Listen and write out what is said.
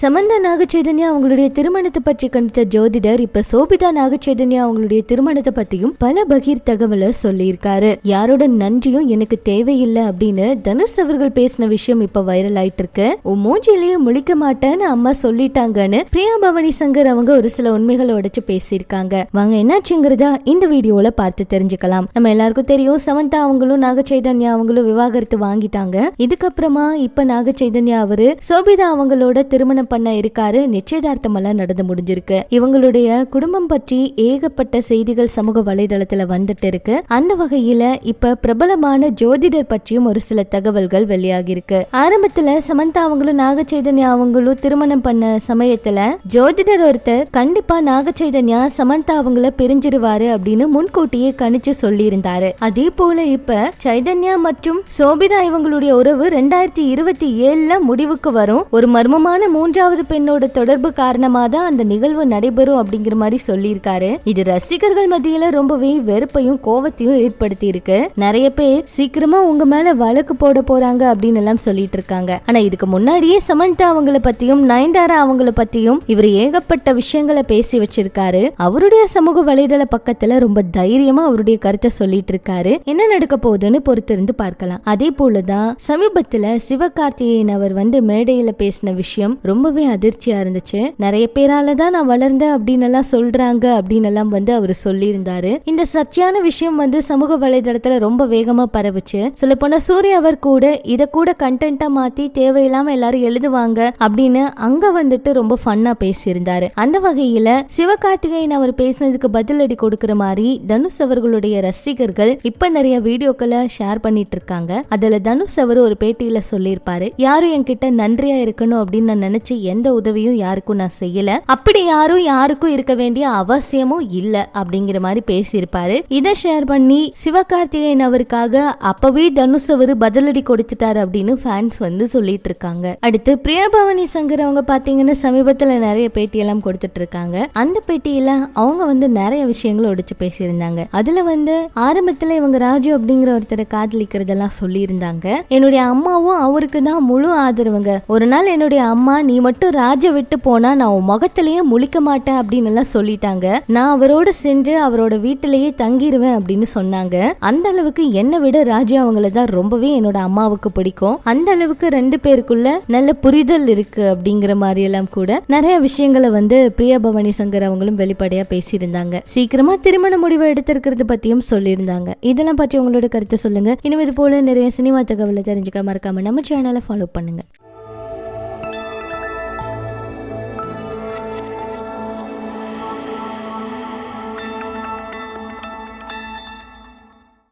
சமந்தா நாகச்சைதன்யா அவங்களுடைய திருமணத்தை பற்றி கணித்த ஜோதிடர் இப்ப சோபிதா நாகச்சைதன்யா அவங்களுடைய திருமணத்தை பத்தியும் பல பகீர் தகவலை சொல்லியிருக்காரு. யாரோட நன்றியும் எனக்கு தேவையில்லை அப்படின்னு தனுஷ் அவர்கள் பேசின விஷயம் இப்ப வைரல் ஆயிட்டு இருக்கு உன் மூஞ்சிலேயே முழிக்க மாட்டேன்னு அம்மா சொல்லிட்டாங்கன்னு பிரியா பவானி சங்கர் அவங்க ஒரு சில உண்மைகளை உடைச்சு பேசியிருக்காங்க. வாங்க என்னாச்சுங்கிறதா இந்த வீடியோல பார்த்து தெரிஞ்சுக்கலாம். நம்ம எல்லாருக்கும் தெரியும் சமந்தா அவங்களும் நாகச்சைதன்யா அவங்களும் விவாகரத்து வாங்கிட்டாங்க. இதுக்கப்புறமா இப்ப நாகச்சைதன்யா அவரு சோபிதா அவங்களோட திருமணம் பண்ண இருக்காரு. நிச்சயதார்த்தம் எல்லாம் நடந்து முடிஞ்சிருக்கு. இவங்களுடைய குடும்பம் பற்றி ஏகப்பட்ட செய்திகள் சமூக வலைதளத்துல வந்துட்டு இருக்கு. அந்த வகையில இப்ப பிரபலமான ஜோதிடர் பற்றியும் ஒரு சில தகவல்கள் வெளியாகி இருக்கு ஆரம்பத்துல சமந்தா அவங்களும் நாகச்சைதன்யா அவங்களும் திருமணம் பண்ண சமயத்துல ஜோதிடர் ஒருத்தர் கண்டிப்பா நாகச்சைதன்யா சமந்தா அவங்கள பிரிஞ்சிருவாரு அப்படின்னு முன்கூட்டியே கணிச்சு சொல்லி இருந்தாரு அதே போல இப்ப சைதன்யா மற்றும் சோபிதா இவங்களுடைய உறவு ரெண்டாயிரத்தி இருபத்தி ஏழுல முடிவுக்கு வரும். ஒரு மர்மமான மூன்று மூன்றாவது பெண்ணோட தொடர்பு காரணமா தான் அந்த நிகழ்வு நடைபெறும் அப்படிங்கிற மாதிரி சொல்லியிருக்காரு. இது ரசிகர்கள் மத்தியில ரொம்பவே வெறுப்பையும் கோவத்தையும் ஏற்படுத்தி இருக்கு நிறைய பேர் சீக்கிரமா உங்க மேல வழக்கு போட போறாங்க அப்படின்னு எல்லாம் சொல்லிட்டு இருக்காங்க ஆனா இதுக்கு முன்னாடியே சமந்தா அவங்கள பத்தியும் நயன்தாரா அவங்கள பத்தியும் இவர் ஏகப்பட்ட விஷயங்களை பேசி வச்சிருக்காரு. அவருடைய சமூக வலைதள பக்கத்துல ரொம்ப தைரியமா அவருடைய கருத்தை சொல்லிட்டு இருக்காரு என்ன நடக்க போகுதுன்னு பொறுத்திருந்து பார்க்கலாம். அதே போலதான் சமீபத்துல சிவகார்த்திகேயன் அவர் வந்து மேடையில பேசின விஷயம் ரொம்பவே அதிர்ச்சியா இருந்துச்சு. நிறைய பேரால தான் நான் வளர்ந்தேன் அப்படின்னு எல்லாம் சொல்றாங்க அப்படின்னு எல்லாம் வந்து அவர் சொல்லியிருந்தாரு. இந்த சர்ச்சையான விஷயம் வந்து சமூக வலைதளத்துல ரொம்ப வேகமா பரவுச்சு. சொல்ல போனா சூர்யா அவர் கூட இத கூட கண்டென்ட்டா மாத்தி தேவையில்லாம எல்லாரும் எழுதுவாங்க அப்படின்னு அங்க வந்துட்டு ரொம்ப ஃபன்னா பேசியிருந்தாரு. அந்த வகையில சிவகார்த்திகேயன் அவர் பேசினதுக்கு பதிலடி கொடுக்கிற மாதிரி தனுஷ் அவர்களுடைய ரசிகர்கள் இப்ப நிறைய வீடியோக்களை ஷேர் பண்ணிட்டு இருக்காங்க. அதுல தனுஷ் அவர் ஒரு பேட்டியில சொல்லியிருப்பாரு. யாரும் என்கிட்ட நன்றியா இருக்கணும் அப்படின்னு நான் நினைச்சு எந்த உதவியும் யாருக்கும் நான் செய்யல. அப்படி யாரும் யாருக்கும் இருக்க வேண்டிய அவசியமும் இல்ல அப்படிங்கிற மாதிரி பேசியிருப்பாரு. இதை ஷேர் பண்ணி சிவகார்த்திகேயன் அவருக்காக அப்பவே தனுஷ் அவர் பதிலடி கொடுத்துட்டாரு அப்படின்னு ஃபேன்ஸ் வந்து சொல்லிட்டு இருக்காங்க. அடுத்து பிரியபவனி சங்கர் அவங்க பாத்தீங்கன்னா சமீபத்துல நிறைய பேட்டியெல்லாம் கொடுத்துட்டு இருக்காங்க. அந்த பேட்டியில அவங்க வந்து நிறைய விஷயங்களை ஒடிச்சு பேசியிருந்தாங்க. அதுல வந்து ஆரம்பத்துல இவங்க ராஜு அப்படிங்கிற ஒருத்தரை காதலிக்கிறதெல்லாம் சொல்லியிருந்தாங்க. என்னுடைய அம்மாவும் அவருக்கு தான் முழு ஆதரவுங்க. ஒரு நாள் என்னுடைய அம்மா நீ மட்டும் ராஜ விட்டு போனா நான் உன் முகத்திலேயே முழிக்க மாட்டேன் அப்படின்னு எல்லாம் சொல்லிட்டாங்க. நான் அவரோட சென்று அவரோட வீட்டிலேயே தங்கிடுவேன் அப்படின்னு சொன்னாங்க. அந்த அளவுக்கு என்னை விட ராஜா அவங்கள தான் ரொம்பவே என்னோட அம்மாவுக்கு பிடிக்கும். அந்த அளவுக்கு ரெண்டு பேருக்குள்ள நல்ல புரிதல் இருக்கு அப்படிங்கிற மாதிரி எல்லாம் கூட நிறைய விஷயங்களை வந்து பிரியா பவானி சங்கர் அவங்களும் வெளிப்படையா பேசியிருந்தாங்க. சீக்கிரமா திருமண முடிவு எடுத்திருக்கிறது பத்தியும் சொல்லியிருந்தாங்க. இதெல்லாம் பற்றி உங்களோட கருத்தை சொல்லுங்க. இனிமேல் போல நிறைய சினிமா தகவலை தெரிஞ்சுக்க மறக்காம நம்ம சேனலை ஃபாலோ பண்ணுங்க.